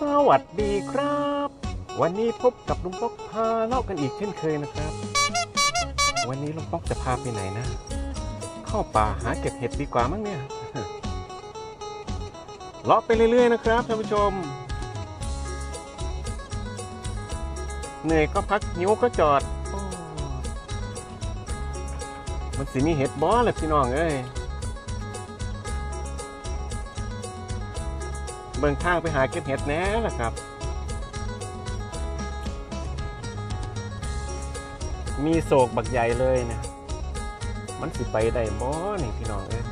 สวัสดีครับ วันนี้พบกับลุงป๊อกพาเลาะกันอีกเช่นเคยนะครับ วันนี้ลุงป๊อกจะพาไปไหนนะ เข้าป่าหาเก็บเห็ดดีกว่ามั้งเนี่ยเลาะไปเรื่อยๆนะครับท่านผู้ชม เหนื่อยก็พักหิวก็จอดอมันสิมีเห็ดบอสเลยพี่น้องเอ้ย เบิ่งทางไปหาเก็บเห็ดแน่ล่ะครับ มีโศกบักใหญ่เลยนะ มันสิไปได้บ่นี่พี่น้องเอ้ย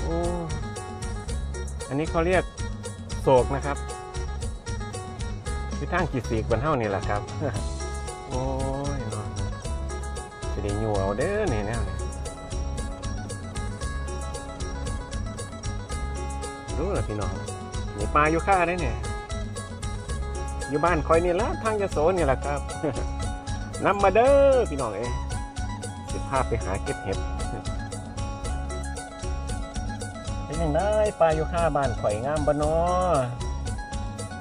โอ้อันนี้เขาเรียกโศกนะครับคือทางกีสีกบนเท่านี่แหละครับ โอ้ยเนาะสิได้อยู่เอาเด้อนี่นว นี่รู้เหรอพี่น้องนี่ปลาอยู่ค่าได้เนี่ยอยู่บ้านคอยนี่ละทางยโสนี่แหละครับนำมาเด้อพี่น้องเอ้ยสิพาพไปหาเก็บเห็ดเป็นยังไงปลาอยู่ข้าบ้านข่อยงามบ่นอ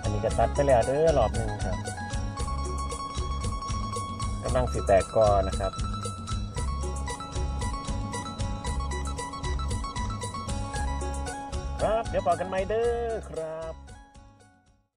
อันนี้ก็ตัดไปแล้วเด้อรอบหนึ่งครับกำลังสิแตกกอนะครับ เดี๋ยวพอกันใหม่เด้อครับ